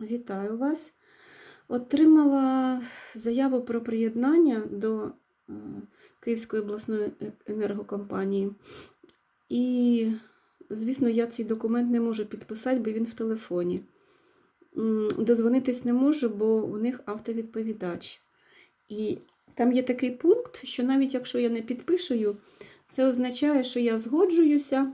Вітаю вас. Отримала заяву про приєднання до е, Київської обласної е- енергокомпанії. І, звісно, я цей документ не можу підписати, бо він в телефоні. Дозвонитись не можу, бо у них автовідповідач. І там є такий пункт, що навіть якщо я не підпишую, це означає, що я згоджуюся.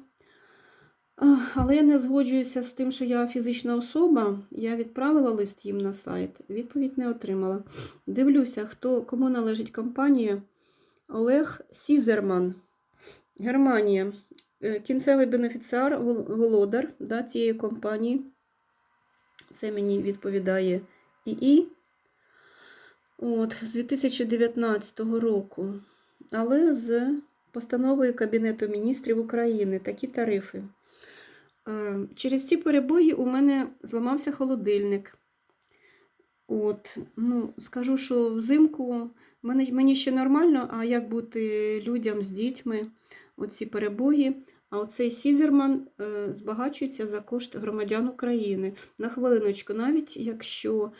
Але я не згоджуюся з тим, що я фізична особа. Я відправила лист їм на сайт, відповідь не отримала. Дивлюся, хто, кому належить компанія. Олег Сізерман, Германія. Е, Кінцевий бенефіціар, володар да, цієї компанії. Це мені відповідає ІІ. От, з 2019 року. Але з постановою Кабінету міністрів України такі тарифи. Е, Через ці перебої у мене зламався холодильник. От, ну, скажу, що взимку мені, мені ще нормально, а як бути людям з дітьми, оці перебої. А оцей Сізерман е, збагачується за кошт громадян України. На хвилиночку, навіть якщо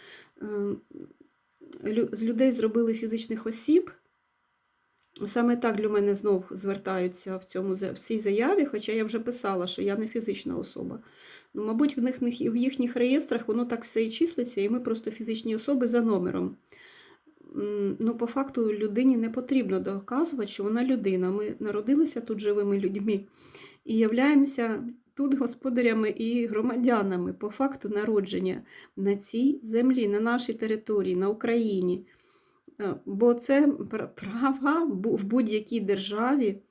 е, з людей зробили фізичних осіб, Саме так для мене знов звертаються в, цьому, в цій заяві, хоча я вже писала, що я не фізична особа. Ну, мабуть, в, них, в їхніх реєстрах воно так все і числиться, і ми просто фізичні особи за номером. Ну, по факту людині не потрібно доказувати, що вона людина. Ми народилися тут живими людьми і являємося тут господарями і громадянами по факту народження на цій землі, на нашій території, на Україні. Е, Бо це права в будь-якій державі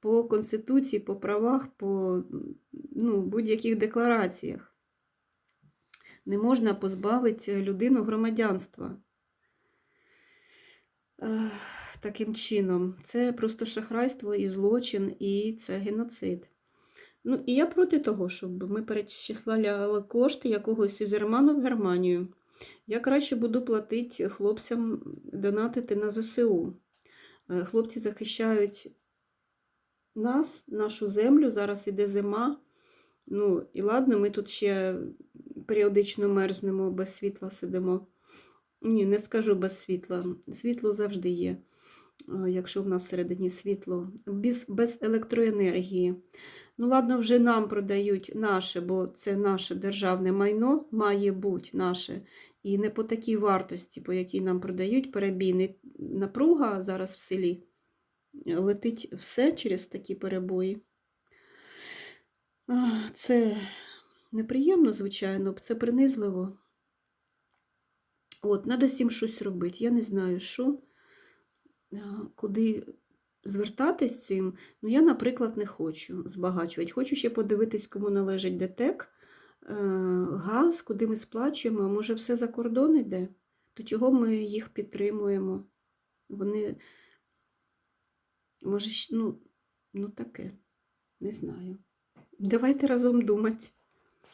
по Конституції, по правах, по ну, будь-яких деклараціях. Не можна позбавити людину громадянства. Е, Таким чином, це просто шахрайство і злочин, і це геноцид. Ну, і я проти того, щоб ми перечисляли кошти якогось із Герману в Германію. Я краще буду платити хлопцям донатити на ЗСУ. Е, Хлопці захищають нас, нашу землю. Зараз іде зима. Ну, і ладно, ми тут ще періодично мерзнемо, без світла сидимо. Ні, не скажу без світла. Світло завжди є, якщо в нас всередині світло, без, без електроенергії. Ну, ладно, вже нам продають наше, бо це наше державне майно має бути наше. І не по такій вартості, по якій нам продають перебійний напруга зараз в селі. Летить все через такі перебої. Це неприємно, звичайно, це принизливо. От, треба всім щось робити. Я не знаю, що, куди звертатись цим. Ну, я, наприклад, не хочу збагачувати. Хочу ще подивитись, кому належить ДТЕК, е, газ, куди ми сплачуємо. А Може, все за кордон йде? То чого ми їх підтримуємо? Вони, може, ну, ну таке, не знаю. Давайте разом думати.